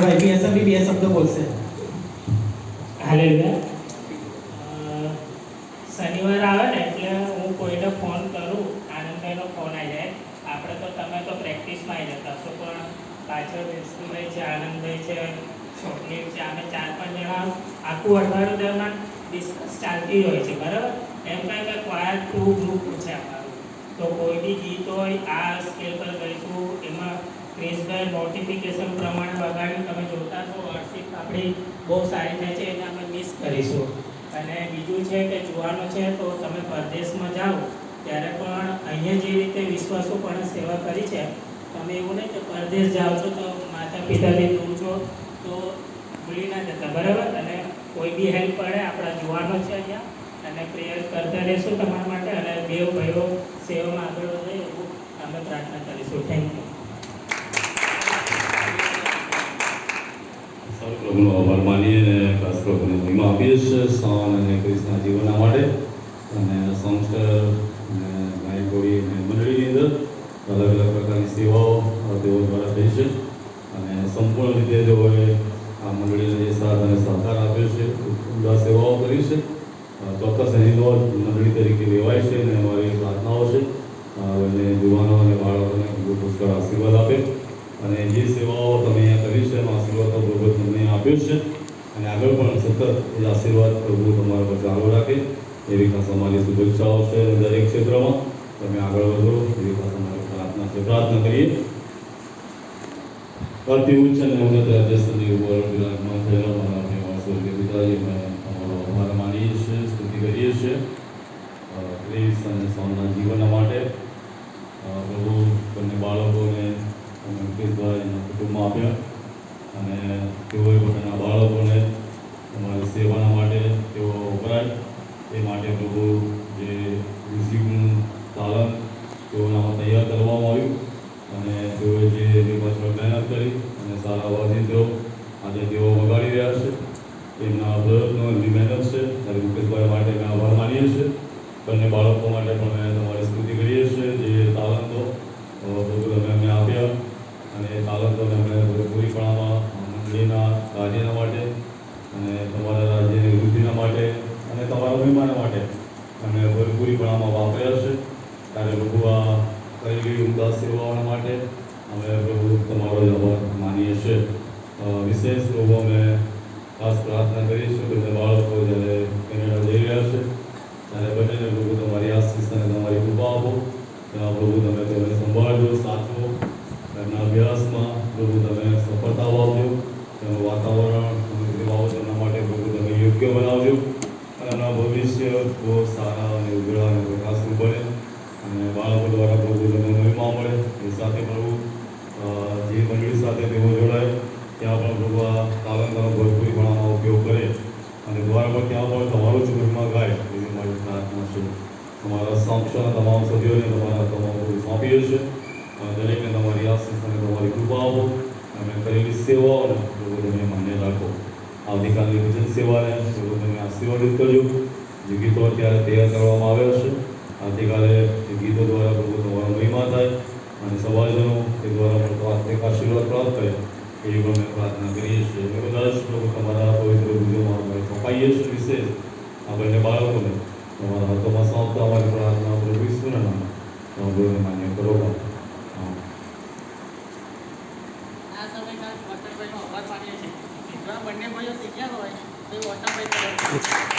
ભાઈ બી બે શબ્દ બોલશે હાલેલુયા શનિવાર આવે ને એટલે હું કોઈને ફોન કરું, આનંદભાઈનો ફોન આવી જાય. આપણે તો, તમે તો પ્રેક્ટિસમાં આવી જતા છો પણ પાછળ વિષ્ણુભાઈ છે, આનંદભાઈ છે, સ્વપ્નિલ છે, અમે ચાર પાંચ જણા આખું અઠવાડિયું દરમિયાન ડિસ્કસ ચાલતી હોય છે, બરાબર? એમ કાંઈ કે ક્વાયર ટુ ગ્રુપ છે તો કોઈ બી ગીત હોય, આ સ્કેલ પર ગઈશું, એમાં ક્રિસભાઈ નોટિફિકેશન પ્રમાણે વગાડી તમે જોતા છો વાર્ષિક આપણી બહુ સારી થાય છે, એને અમે મિસ કરીશું. અને બીજું છે કે જોવાનું છે, તો તમે પરદેશમાં જાઓ, ત્યારે પણ અહીંયા જે રીતે વિશ્વાસોપણે સેવા કરી છે, તમે એવું નહીં કે પરદેશ જાઓ છો તો માતા પિતાથી દૂર છો, તો ભૂલી ના જતા, બરાબર? અને કોઈ બી હેલ્પ પડે આપણા જોવાનો છે અહીંયા અને પ્રેયર કરતા રહેશું તમારા માટે અને બે ભાઈઓ સેવામાં આગળ વધે એવું અમે પ્રાર્થના કરીશું. થેન્ક યુ પ્રભુનો આભાર માનીએ અને ખાસ પ્રભુને મહિમા આપીએ શાન અને ક્રિષ્ના જીવનના માટે. અને સંસ્કાર અને ગાયકોડી અને મંડળીની અંદર અલગ અલગ પ્રકારની સેવાઓ તેઓ દ્વારા થઈ છે. અને સંપૂર્ણ રીતે તેઓએ આ મંડળીને જે સાથ અને સહકાર આપ્યો છે સેવાઓ કરી છે. અ, ચોક્કસ એની તરીકે લેવાય છે અને અમારી પ્રાર્થનાઓ છે. અને યુવાનો અને બાળકોને ખૂબ પુષ્કળ આશીર્વાદ આપે. અને જે સેવાઓ તમે અહીંયા કરી છે, એનો આશીર્વાદ તો પ્રભુ તમને આપ્યો છે. અને આગળ પણ સતત એ આશીર્વાદ પ્રભુ તમારા પર ચાલુ રાખે. એવી ખાસ અમારી શુભેચ્છાઓ છે દરેક ક્ષેત્રમાં. તમે આગળ વધો એવી ખાસ અમારી પ્રાર્થના છે. પ્રાર્થના કરીએ. અતિ ઉચ્ચ અને ઉન્નત રાજ્યસ્તરની ઉપર વિરાજમાન થયેલા મારા પિતાજી, અમે તમારો આભાર માનીએ છીએ. કરીએ છીએ. ક્લેશ અને સૌના જીવનના માટે પ્રભુ બંને બાળકોને મુકેશભાઈ કુટુંબમાં આપ્યા. અને તેઓએ પોતાના બાળકોને અમારી સેવાના માટે તેઓ વપરાય. એ માટે પ્રભુ જે મ્યુઝિકનું તાલન તેઓનામાં તૈયાર કરવામાં આવ્યું. અને તેઓએ જે પાછળ મહેનત કરી અને સારા વાજિંત્રો આજે તેઓ વગાડી રહ્યા છે. એમના પ્રયત્નો એમની મહેનત છે અને મુકેશભાઈ માટે અમે આભાર માનીએ છીએ. બંને બાળકો માટે પણ અમે તમારી સ્તુતિ કરીએ છીએ જે તાલંતો બધું અમે અમને આપ્યા અને એ તાલંતોને અમે પૂરીપણામાં મંડળીના કાર્યના માટે અને તમારા રાજ્યની વૃદ્ધિના માટે અને તમારા અભિમાન માટે અમે પૂરીપણામાં વાપર્યા છે. ત્યારે પ્રભુ આ કરેલી ઉમદા સેવાઓના માટે અમે પ્રભુ તમારો આભાર માનીએ છીએ. વિશેષ પ્રભુ અમે ખાસ પ્રાર્થના કરીશું બધા બાળકો જ્યારે કેનેડા જઈ રહ્યા છે ત્યારે બંનેને પ્રભુ તમારી આશીષ અને તમારી કૃપા આપો ત્યાં પ્રભુ તમે તેમને સંભાળજો સાચવો તેમના અભ્યાસમાં પ્રભુ તમે સફળતા આપજો તેનું વાતાવરણ તમે સેવાઓ તેમના માટે પ્રભુ તમે યોગ્ય બનાવજો અને એમના ભવિષ્ય બહુ સારા અને ઉજળા અને પ્રકાશનું બને અને બાળકો દ્વારા પ્રભુ તમે મહિમા મળે એ સાથે પ્રભુ અ, જે મંડળી સાથે તેઓ જોડાય ત્યાં પણ પ્રભુ આ તાલંતનો ભરપૂરી પ્રમાણમાં ઉપયોગ કરે અને દ્વારા પણ ત્યાં પણ તમારું જ મહિમા ગાય એવી મારી પ્રાર્થના છે. તમારા સાક્ષરના તમામ સભ્યોને તમારા તમામ ગુરુ સોંપીએ અને દરેકને તમારી આશીષ અને તમારી કૃપા આપો. અને કરેલી સેવાઓને લોકો તમે માન્ય રાખો. આવતીકાલની ભજન સેવાને લોકો તમે આશીર્વાદિત કરજો જે ગીતો અત્યારે તૈયાર કરવામાં આવ્યા છે. આવતીકાલે એ ગીતો દ્વારા પ્રભુ તમારો મહિમા થાય. અને સમાજનો એ દ્વારા આત્મિક આશીર્વાદ પ્રાપ્ત કરે એવી અમે પ્રાર્થના કરીએ છીએ. અમે બધા જ પ્રભુ તમારા પવિત્ર ગુજોમાં અમે સોંપાઈએ છીએ વિશેષ આ બંને બાળકોને તમારા હાથોમાં સોંપતા અમારી પ્રાર્થના પ્રભુ ઈશ્વરના નામે પ્રભુને માન્ય કરો બંને ભાઈઓ શીખ્યા હોય, તો તરફ